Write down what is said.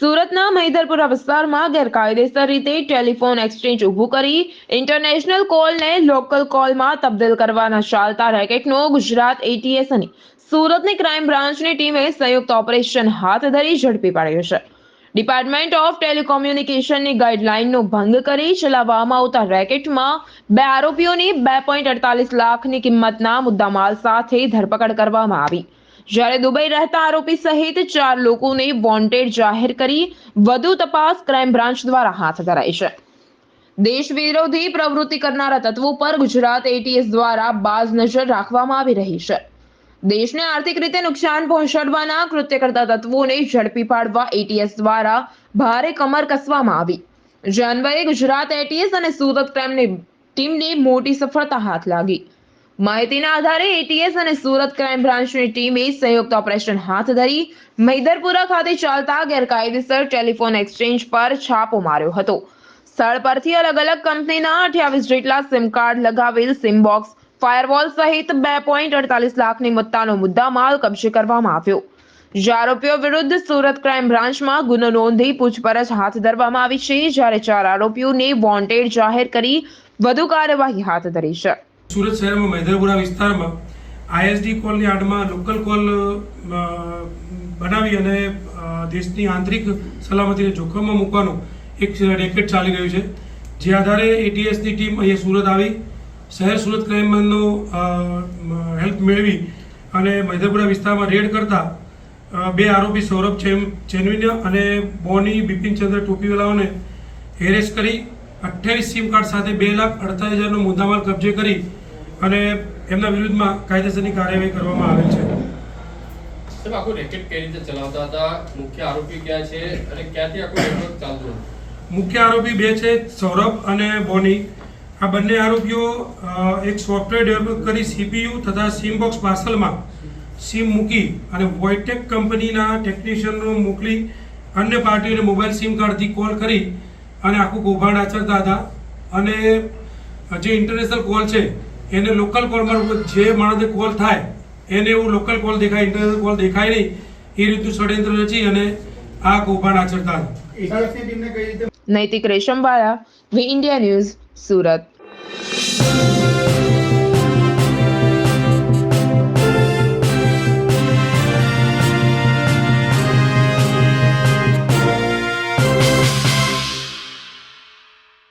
સુરતના મહિધરપુરા વિસ્તારમાં ગેરકાયદેસર રીતે ટેલિફોન એક્સચેન્જ ઊભું કરી ઇન્ટરનેશનલ કોલને લોકલ કોલમાં તબદીલ કરવાના ચાલતા રેકેટનો ગુજરાત એટીએસ અને સુરતની ક્રાઇમ બ્રાન્ચની ટીમે સંયુક્ત ઓપરેશન હાથ ધરી ઝડપી પાડ્યો છે. ડિપાર્ટમેન્ટ ઓફ ટેલિકોમ્યુનિકેશનની ગાઈડલાઇનનો ભંગ કરી ચલાવવામાં આવતા રેકેટમાં બે આરોપીઓની બે પોઈન્ટ અડતાલીસ લાખની કિંમતના મુદ્દામાલ સાથે ધરપકડ કરવામાં આવી. જ્યારે દુબઈ રહેતા આરોપી સહિત ચાર લોકોને વોન્ટેડ જાહેર કરી વધુ તપાસ ક્રાઇમ બ્રાન્ચ દ્વારા હાથ ધરાઈ છે. દેશ વિરોધી પ્રવૃત્તિ કરનારા તત્વો પર ગુજરાત એટીએસ દ્વારા બાજ નજર રાખવામાં આવી રહી છે. દેશને આર્થિક રીતે નુકસાન પહોંચાડવાના કૃત્ય કરતા તત્વોને ઝડપી પાડવા એટીએસ દ્વારા ભારે કમર કસવામાં આવી. જે અન્વયે ગુજરાત એટીએસ અને સુરત ક્રાઇમની ટીમને મોટી સફળતા હાથ લાગી. માહિતીના આધારે એટીએસ અને સુરત ક્રાઇમ બ્રાન્ચની ટીમે સંયુક્ત ઓપરેશન હાથ ધરી મૈદરપુરા ખાતે ચાલતા ગેરકાયદેસર ટેલિફોન એક્સચેન્જ પર છાપો માર્યો હતો. સ્થળ પરથી અલગ અલગ કંપનીના અઠ્યાવીસ જેટલા સિમ કાર્ડ લગાવેલ સિમ બોક્સ, ફાયરવોલ સહિત બે પોઈન્ટ અડતાલીસ લાખની મત્તાનો મુદ્દામાલ કબજે કરવામાં આવ્યો. જે આરોપીઓ વિરુદ્ધ સુરત ક્રાઇમ બ્રાન્ચમાં ગુનો નોંધી પૂછપરછ હાથ ધરવામાં આવી છે, જ્યારે ચાર આરોપીઓને વોન્ટેડ જાહેર કરી વધુ કાર્યવાહી હાથ ધરી છે. સુરત શહેરમાં મહેન્દ્રપુરા વિસ્તારમાં આઈએસડી કોલની આડમાં લોકલ કોલ બનાવી અને દેશની આંતરિક સલામતીને જોખમમાં મૂકવાનું એક રેકેટ ચાલી રહ્યું છે. જે આધારે એટીએસની ટીમ અહીંયા સુરત આવી, શહેર સુરત ક્રાઇમનો હેલ્પ મેળવી અને મહેન્દ્રપુરા વિસ્તારમાં રેડ કરતા બે આરોપી સૌરભ ચેમ ચેનવિન્યા અને બોની બિપિનચંદ્ર ટોપીવાલાઓને એરેસ્ટ કરી, અઠ્યાવીસ સિમ કાર્ડ સાથે બે લાખ અડતાલીસ હજારનો મુદ્દામાલ કબજે કરી અને એમના વિરુદ્ધમાં કાયદેસરની કાર્યવાહી કરવામાં આવેલ છે. સાહેબ આખું રેકેટ કઈ રીતે ચલાવતા હતા? મુખ્ય આરોપી ક્યાં છે અને ક્યાંથી આખું નેટવર્ક ચાલતું મુખ્ય આરોપી બે છે સૌરભ અને બોની. આ બંને આરોપીઓ એક સોફ્ટવેર ડેવલપ કરી સીપીયુ તથા સિમ બોક્સ પાર્સલમાં સિમ મૂકી અને વોઇટેક કંપનીના ટેકનિશિયનો મોકલી અન્ય પાર્ટીઓને મોબાઈલ સિમ કાર્ડથી કોલ કરી અને આખું કૌભાંડ આચરતા હતા. અને જે ઇન્ટરનેશનલ કોલ છે એને લોકલ કોલમાં જે માણસને કોલ થાય એને એવું લોકલ કોલ દેખાય ઇન્ટરનેશનલ કોલ દેખાય નહીં એ રીતનું ષડયંત્ર રચી અને આ કૌભાંડ આચરતા નૈતિક રેશમ ટીમને નૈતિક રેશમવાળા વી ઇન્ડિયા ન્યૂઝ સુરત.